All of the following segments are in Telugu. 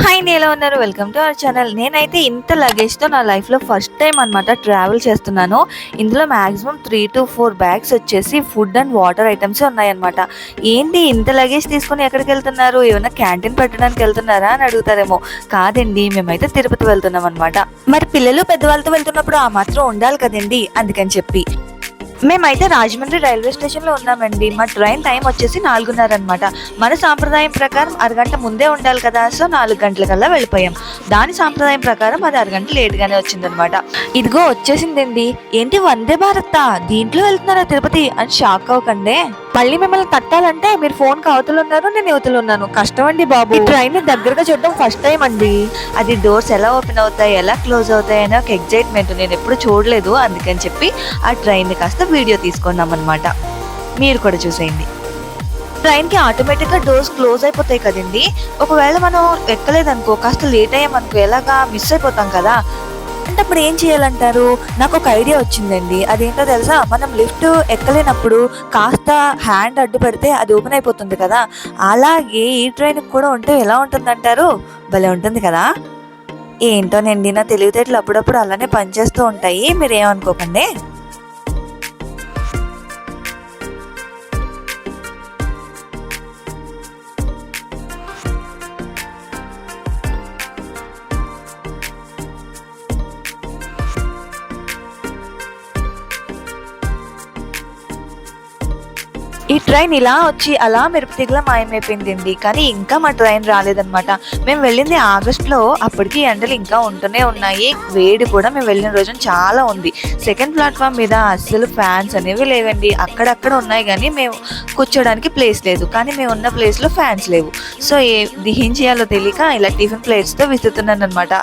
హాయ్ నేను ఎలా ఉన్నారు? Welcome to our channel. నేనైతే ఇంత లగేజ్తో నా లైఫ్లో ఫస్ట్ టైం అనమాట ట్రావెల్ చేస్తున్నాను. ఇందులో maximum three to four bags వచ్చేసి ఫుడ్ అండ్ వాటర్ ఐటమ్స్ ఉన్నాయన్నమాట. ఏంటి ఇంత లగేజ్ తీసుకొని ఎక్కడికి వెళ్తున్నారు? ఏమైనా క్యాంటీన్ పెట్టడానికి వెళ్తున్నారా అని అడుగుతారేమో. కాదండి మేమైతే తిరుపతి వెళ్తున్నాం అనమాట మరి పిల్లలు పెద్దవాళ్ళతో వెళ్తున్నప్పుడు ఆ మాత్రం ఉండాలి కదండి అందుకని చెప్పి. మేమైతే రాజమండ్రి రైల్వే స్టేషన్లో ఉన్నామండి. మా ట్రైన్ టైం వచ్చేసి నాలుగున్నర అనమాట మన సాంప్రదాయం ప్రకారం అరగంట ముందే ఉండాలి కదా సో నాలుగు గంటలకల్లా వెళ్ళిపోయాం. దాని సాంప్రదాయం ప్రకారం అది అరగంట లేట్గానే వచ్చిందనమాట ఇదిగో వచ్చేసిందండి. ఏంటి వందే భారత్? దీంట్లో వెళ్తున్నారా తిరుపతి? అని షాక్ అవ్వకండి. మళ్ళీ మిమ్మల్ని తట్టాలంటే మీరు ఫోన్కి అవతలు ఉన్నారు నేను యువతలు ఉన్నాను. కష్టం అండి బాబు. ఈ ట్రైన్ని దగ్గరగా చూడడం ఫస్ట్ టైం అండి. అది డోర్స్ ఎలా ఓపెన్ అవుతాయి ఎలా క్లోజ్ అవుతాయి అనే ఒక ఎగ్జైట్మెంట్ నేను ఎప్పుడు చూడలేదు. అందుకని చెప్పి ఆ ట్రైన్ని కాస్త వీడియో తీసుకున్నాం అనమాట మీరు కూడా చూసేయండి. ట్రైన్కి ఆటోమేటిక్గా డోర్స్ క్లోజ్ అయిపోతాయి కదండి. ఒకవేళ మనం ఎక్కలేదనుకో కాస్త లేట్ అయ్యామనుకో ఎలాగా మిస్ అయిపోతాం కదా? అంటే అప్పుడు ఏం చేయాలంటారు? నాకు ఒక ఐడియా వచ్చిందండి. అదేంటో తెలుసా? మనం లిఫ్ట్ ఎక్కలేనప్పుడు కాస్త హ్యాండ్ అడ్డు పెడితే అది ఓపెన్ అయిపోతుంది కదా? అలాగే ఈ ట్రైన్ కూడా ఉంటే ఎలా ఉంటుందంటారు? భలే ఉంటుంది కదా? ఏంటోనండి నా తెలివితేటలు అప్పుడప్పుడు అలానే పనిచేస్తూ ఉంటాయి. మీరు ఈ ట్రైన్ ఇలా వచ్చి అలా మెరుపుతీగలా మాయమైపోయింది కానీ ఇంకా మా ట్రైన్ రాలేదనమాట మేము వెళ్ళింది ఆగస్ట్లో అప్పటికి ఎండలు ఇంకా ఉంటూనే ఉన్నాయి. వేడి కూడా మేము వెళ్ళిన రోజున చాలా ఉంది. సెకండ్ ప్లాట్ఫామ్ మీద అస్సలు ఫ్యాన్స్ అనేవి లేవండి. అక్కడక్కడ ఉన్నాయి కానీ మేము కూర్చోడానికి ప్లేస్ లేదు. కానీ మేము ఉన్న ప్లేస్లో ఫ్యాన్స్ లేవు. సో ఏ ఏం చేయాలో తెలియక ఇలా టిఫిన్ ప్లేట్స్తో విసురుతున్నాను అనమాట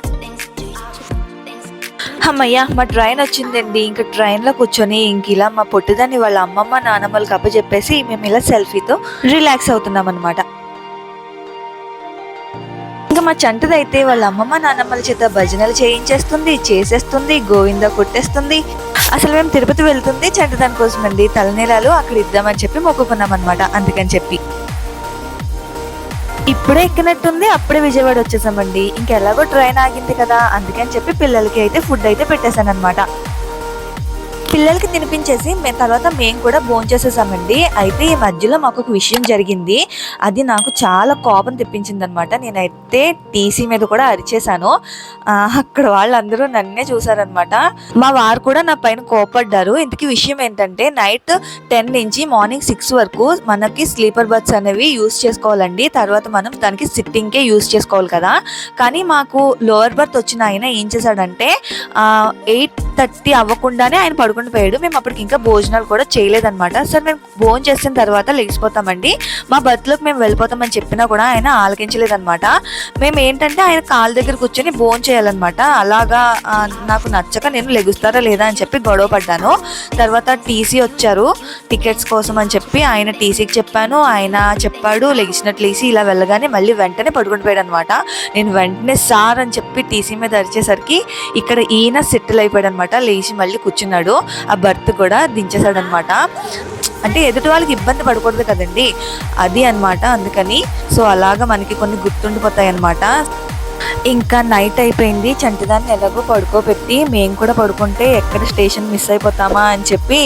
అమ్మయ్య మా ట్రైన్ వచ్చిందండి. ఇంకా ట్రైన్లో కూర్చొని ఇంక ఇలా మా పొట్టిదాన్ని వాళ్ళ అమ్మమ్మ నానమ్మలకు అప్పచెప్పేసి మేము ఇలా సెల్ఫీతో రిలాక్స్ అవుతున్నాం అనమాట ఇంకా మా చంటదైతే వాళ్ళ అమ్మమ్మ నానమ్మల చేత భజనలు చేయించేస్తుంది చేసేస్తుంది గోవింద కొట్టేస్తుంది. అసలు మేము తిరుపతి వెళ్తుంది చంటదాని కోసమండి. తలనీలాలు అక్కడ ఇద్దామని చెప్పి మొక్కుకున్నాం అనమాట అందుకని చెప్పి. ఇప్పుడే ఎక్కినట్టుంది అప్పుడే విజయవాడ వచ్చేసామండి. ఇంకెలాగో ట్రైన్ ఆగింది కదా అందుకని చెప్పి పిల్లలకి అయితే ఫుడ్ అయితే పెట్టేశాను అనమాట పిల్లలకి తినిపించేసి తర్వాత మేము కూడా భోంచేసేసామండి అయితే ఈ మధ్యలో మాకు ఒక విషయం జరిగింది. అది నాకు చాలా కోపం తెప్పించింది అనమాట నేనైతే టీసీ మీద కూడా అరిచేశాను. అక్కడ వాళ్ళందరూ నన్నే చూసారనమాట మా వారు కూడా నా పైన కోపడ్డారు ఇంతకీ విషయం ఏంటంటే నైట్ టెన్ నుంచి మార్నింగ్ సిక్స్ వరకు మనకి స్లీపర్ బర్త్స్ అనేవి యూస్ చేసుకోవాలండి. తర్వాత మనం దానికి సిట్టింగ్కే యూస్ చేసుకోవాలి కదా. కానీ మాకు లోవర్ బర్త్ వచ్చిన ఆయన ఏం చేశాడంటే ఎయిట్ థర్టీ అవ్వకుండానే ఆయన పడుకుని పోయాడు. మేము అప్పటికి ఇంకా భోజనాలు కూడా చేయలేదన్నమాట. సార్ మేము భోజనం చేసిన తర్వాత లేచిపోతామండి మా బర్త్లోకి మేము వెళ్ళిపోతామని చెప్పినా కూడా ఆయన ఆలకించలేదనమాట మేము ఏంటంటే ఆయన కాళ్ళ దగ్గర కూర్చొని భోజనం చేయాలన్నమాట. అలాగా నాకు నచ్చక నేను లెగుస్తారా లేదా అని చెప్పి గొడవ పడ్డాను. తర్వాత టీసీ వచ్చారు. టికెట్స్ కోసం అని చెప్పి ఆయన టీసీకి చెప్పాను. ఆయన చెప్పాడు లెగిసినట్లు వేసి ఇలా వెళ్ళగానే మళ్ళీ వెంటనే పడుకుని పోయాడు అనమాట నేను వెంటనే సార్ అని చెప్పి టీసీ మీద అరిచేసరికి ఇక్కడ ఈయన సెటిల్ అయిపోయాడు అనమాట లేచి మళ్ళీ కూర్చున్నాడు. ఆ బర్త్ కూడా దించేశాడు అనమాట అంటే ఎదుటి వాళ్ళకి ఇబ్బంది పడకూడదు కదండి. అది అన్నమాట. అందుకని సో అలాగా మనకి కొన్ని గుర్తుండిపోతాయి అన్నమాట ఇంకా నైట్ అయిపోయింది. చంటిదాన్ని ఎలాగో పడుకోబెట్టి మేము కూడా పడుకుంటే ఎక్కడ స్టేషన్ మిస్ అయిపోతామా అని చెప్పి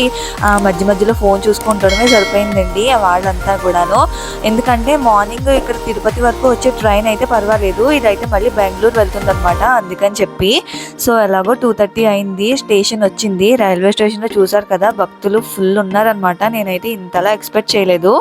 ఆ, మధ్య మధ్యలో ఫోన్ చూసుకుంటడమే సరిపోయిందండి వాళ్ళంతా కూడాను. ఎందుకంటే మార్నింగ్ ఇక్కడ తిరుపతి వరకు వచ్చే ట్రైన్ అయితే పర్వాలేదు. ఇదైతే మళ్ళీ బెంగళూరు వెళ్తుందనమాట అందుకని చెప్పి. సో ఎలాగో టూ థర్టీ అయింది. స్టేషన్ వచ్చింది. రైల్వే స్టేషన్లో చూసారు కదా భక్తులు ఫుల్ ఉన్నారనమాట నేనైతే ఇంతలా ఎక్స్పెక్ట్ చేయలేదు.